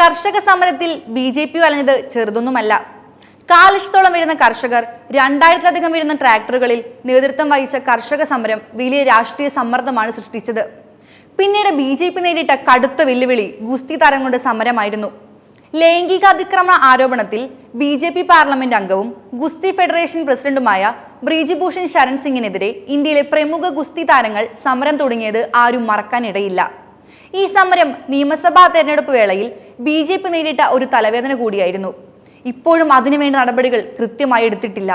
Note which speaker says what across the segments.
Speaker 1: കർഷക സമരത്തിൽ B J P വലഞ്ഞത് ചെറുതൊന്നുമല്ല. കാലശത്തോളം വരുന്ന കർഷകർ രണ്ടായിരത്തിലധികം വരുന്ന ട്രാക്ടറുകളിൽ നേതൃത്വം വഹിച്ച കർഷക സമരം വലിയ രാഷ്ട്രീയ സമ്മർദ്ദമാണ് സൃഷ്ടിച്ചത്. പിന്നീട് ബി ജെ പി നേരിട്ട കടുത്ത വെല്ലുവിളി ഗുസ്തി താരം കൊണ്ട് സമരമായിരുന്നു. ലൈംഗിക അതിക്രമണ ആരോപണത്തിൽ ബി ജെ പി പാർലമെന്റ് അംഗവും ഗുസ്തി ഫെഡറേഷൻ പ്രസിഡന്റുമായ ബ്രീജിഭൂഷൺ ശരൺ സിംഗിനെതിരെ ഇന്ത്യയിലെ പ്രമുഖ ഗുസ്തി താരങ്ങൾ സമരം തുടങ്ങിയത് ആരും മറക്കാനിടയില്ല. ഈ സമരം നിയമസഭാ തെരഞ്ഞെടുപ്പ് വേളയിൽ ബി ജെ പി നേരിട്ട ഒരു തലവേദന കൂടിയായിരുന്നു. ഇപ്പോഴും അതിനുവേണ്ട നടപടികൾ കൃത്യമായി എടുത്തിട്ടില്ല.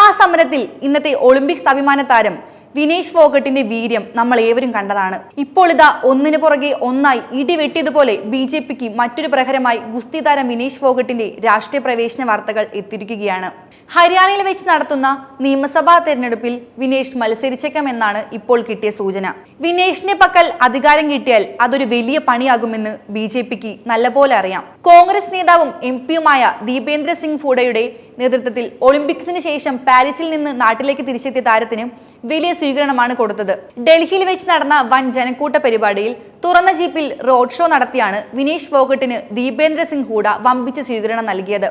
Speaker 1: ആ സമരത്തിൽ ഇന്നത്തെ ഒളിമ്പിക്സ് അഭിമാന താരം വിനേഷ് ഫോഗട്ടിന്റെ വീര്യം നമ്മൾ ഏവരും കണ്ടതാണ്. ഇപ്പോൾ ഇതാ ഒന്നിനു പുറകെ ഒന്നായി ഇടിവെട്ടിയതുപോലെ ബി ജെ പിക്ക് മറ്റൊരു പ്രഹരമായി ഗുസ്തി താരം വിനേഷ് ഫോഗട്ടിന്റെ രാഷ്ട്രീയ പ്രവേശന വാർത്തകൾ എത്തിയിരിക്കുകയാണ്. ഹരിയാനയിൽ വെച്ച് നടത്തുന്ന നിയമസഭാ തെരഞ്ഞെടുപ്പിൽ വിനേഷ് മത്സരിച്ചേക്കാമെന്നാണ് ഇപ്പോൾ കിട്ടിയ സൂചന. വിനേഷിന്റെ പക്കൽ അധികാരം കിട്ടിയാൽ അതൊരു വലിയ പണിയാകുമെന്ന് ബി ജെ പിക്ക് നല്ലപോലെ അറിയാം. കോൺഗ്രസ് നേതാവും എം പിയുമായ ദീപേന്ദ്ര സിംഗ് ഫൂഡയുടെ നേതൃത്വത്തിൽ ഒളിമ്പിക്സിന് ശേഷം പാരീസിൽ നിന്ന് നാട്ടിലേക്ക് തിരിച്ചെത്തിയ താരത്തിന് വലിയ സ്വീകരണമാണ് കൊടുത്തത്. ഡൽഹിയിൽ വെച്ച് നടന്ന വൻ ജനക്കൂട്ട പരിപാടിയിൽ തുറന്ന ജീപ്പിൽ റോഡ് ഷോ നടത്തിയാണ് വിനീഷ് ഫോഗട്ടിന് ദീപേന്ദ്ര സിംഗ് ഹൂഡ വമ്പിച്ച സ്വീകരണം നൽകിയത്.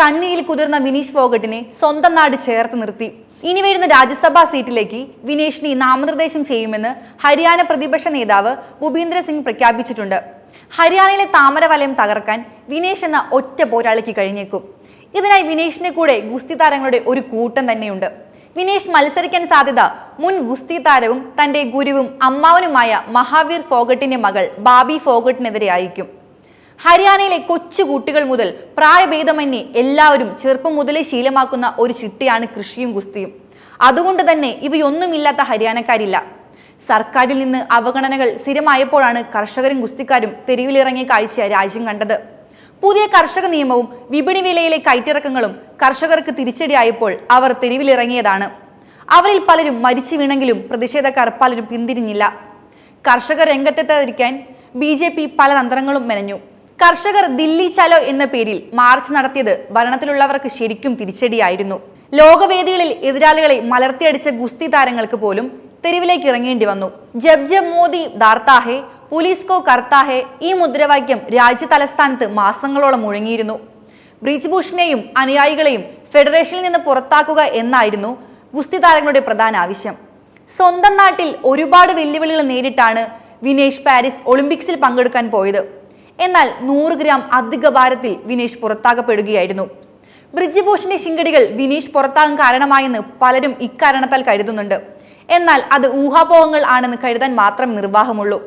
Speaker 1: കണ്ണിയിൽ കുതിർന്ന വിനീഷ് ഫോഗട്ടിനെ സ്വന്തം നാട് ചേർത്ത് നിർത്തി. ഇനി വരുന്ന രാജ്യസഭാ സീറ്റിലേക്ക് വിനേഷിനെ നാമനിർദ്ദേശം ചെയ്യുമെന്ന് ഹരിയാന പ്രതിപക്ഷ നേതാവ് ഭൂപീന്ദ്ര സിംഗ് പ്രഖ്യാപിച്ചിട്ടുണ്ട്. ഹരിയാനയിലെ താമര വലയം തകർക്കാൻ വിനേഷ് എന്ന ഒറ്റ പോരാളിക്ക് കഴിഞ്ഞേക്കും. ഇതിനായി വിനേഷിന്റെ കൂടെ ഗുസ്തി താരങ്ങളുടെ ഒരു കൂട്ടം തന്നെയുണ്ട്. വിനേഷ് മത്സരിക്കാൻ സാധ്യത മുൻ ഗുസ്തി താരവും തന്റെ ഗുരുവും അമ്മാവനുമായ മഹാവീർ ഫോഗട്ടിന്റെ മകൾ ബാബി ഫോഗട്ടിനെതിരെ ആയിരിക്കും. ഹരിയാനയിലെ കൊച്ചു കുട്ടികൾ മുതൽ പ്രായഭേദമന്യേ എല്ലാവരും ചെറുപ്പം മുതലേ ശീലമാക്കുന്ന ഒരു ചിട്ടയാണ് കൃഷിയും ഗുസ്തിയും. അതുകൊണ്ട് തന്നെ ഇവയൊന്നുമില്ലാത്ത ഹരിയാനക്കാരില്ല. സർക്കാരിൽ നിന്ന് അവഗണനകൾ സ്ഥിരമായപ്പോഴാണ് കർഷകരും ഗുസ്തിക്കാരും തെരുവിലിറങ്ങിയ കാഴ്ച രാജ്യം കണ്ടത്. പുതിയ കർഷക നിയമവും വിപണി വിലയിലെ കയറ്റിറക്കങ്ങളും കർഷകർക്ക് തിരിച്ചടിയായപ്പോൾ അവർ തെരുവിലിറങ്ങിയതാണ്. അവരിൽ പലരും മരിച്ചു വീണെങ്കിലും പ്രതിഷേധക്കാർ പലരും പിന്തിരിഞ്ഞില്ല. കർഷകർ രംഗത്തെത്താതിരിക്കാൻ ബി ജെ പി പല തന്ത്രങ്ങളും മെനഞ്ഞു. കർഷകർ ദില്ലി ചലോ എന്ന പേരിൽ മാർച്ച് നടത്തിയത് ഭരണത്തിലുള്ളവർക്ക് ശരിക്കും തിരിച്ചടിയായിരുന്നു. ലോകവേദികളിൽ എതിരാളികളെ മലർത്തിയടിച്ച ഗുസ്തി താരങ്ങൾക്ക് പോലും തെരുവിലേക്ക് ഇറങ്ങേണ്ടി വന്നു. ജബ് ജബ് മോദി ദാർത്താഹെ പോലീസ് കോ കർത്താഹെ ഈ മുദ്രാവാക്യം രാജ്യ തലസ്ഥാനത്ത് മാസങ്ങളോളം മുഴങ്ങിയിരുന്നു. ബ്രിജ് ഭൂഷണെയും അനുയായികളെയും ഫെഡറേഷനിൽ നിന്ന് പുറത്താക്കുക എന്നായിരുന്നു ഗുസ്തി താരങ്ങളുടെ പ്രധാന ആവശ്യം. സ്വന്തം നാട്ടിൽ ഒരുപാട് വെല്ലുവിളികൾ നേരിട്ടാണ് വിനേഷ് പാരീസ് ഒളിമ്പിക്സിൽ പങ്കെടുക്കാൻ പോയത്. എന്നാൽ നൂറ് ഗ്രാം അധിക ഭാരത്തിൽ വിനേഷ് പുറത്താക്കപ്പെടുകയായിരുന്നു. ബ്രിജ്ഭൂഷന്റെ ശിങ്കടികൾ വിനീഷ് പുറത്താകാൻ കാരണമായെന്ന് പലരും ഇക്കാരണത്താൽ കരുതുന്നുണ്ട്. എന്നാൽ അത് ഊഹാപോഹങ്ങൾ ആണെന്ന് കരുതാൻ മാത്രം നിർവാഹമുള്ളൂ.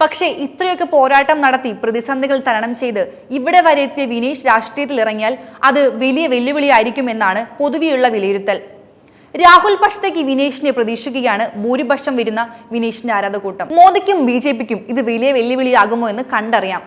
Speaker 1: പക്ഷേ ഇത്രയൊക്കെ പോരാട്ടം നടത്തി പ്രതിസന്ധികൾ തരണം ചെയ്ത് ഇവിടെ വരെ എത്തിയ വിനീഷ് രാഷ്ട്രീയത്തിൽ ഇറങ്ങിയാൽ അത് വലിയ വെല്ലുവിളിയായിരിക്കുമെന്നാണ് പൊതുവെയുള്ള വിലയിരുത്തൽ. രാഹുൽ പക്ഷത്തേക്ക് വിനേഷിനെ പ്രതീക്ഷിക്കുകയാണ് ഭൂരിപക്ഷം വരുന്ന വിനേഷിന്റെ ആരാധകൂട്ടം മോദിക്കും ബി ജെ പിക്കും ഇത് വലിയ വെല്ലുവിളിയാകുമോ എന്ന് കണ്ടറിയാം.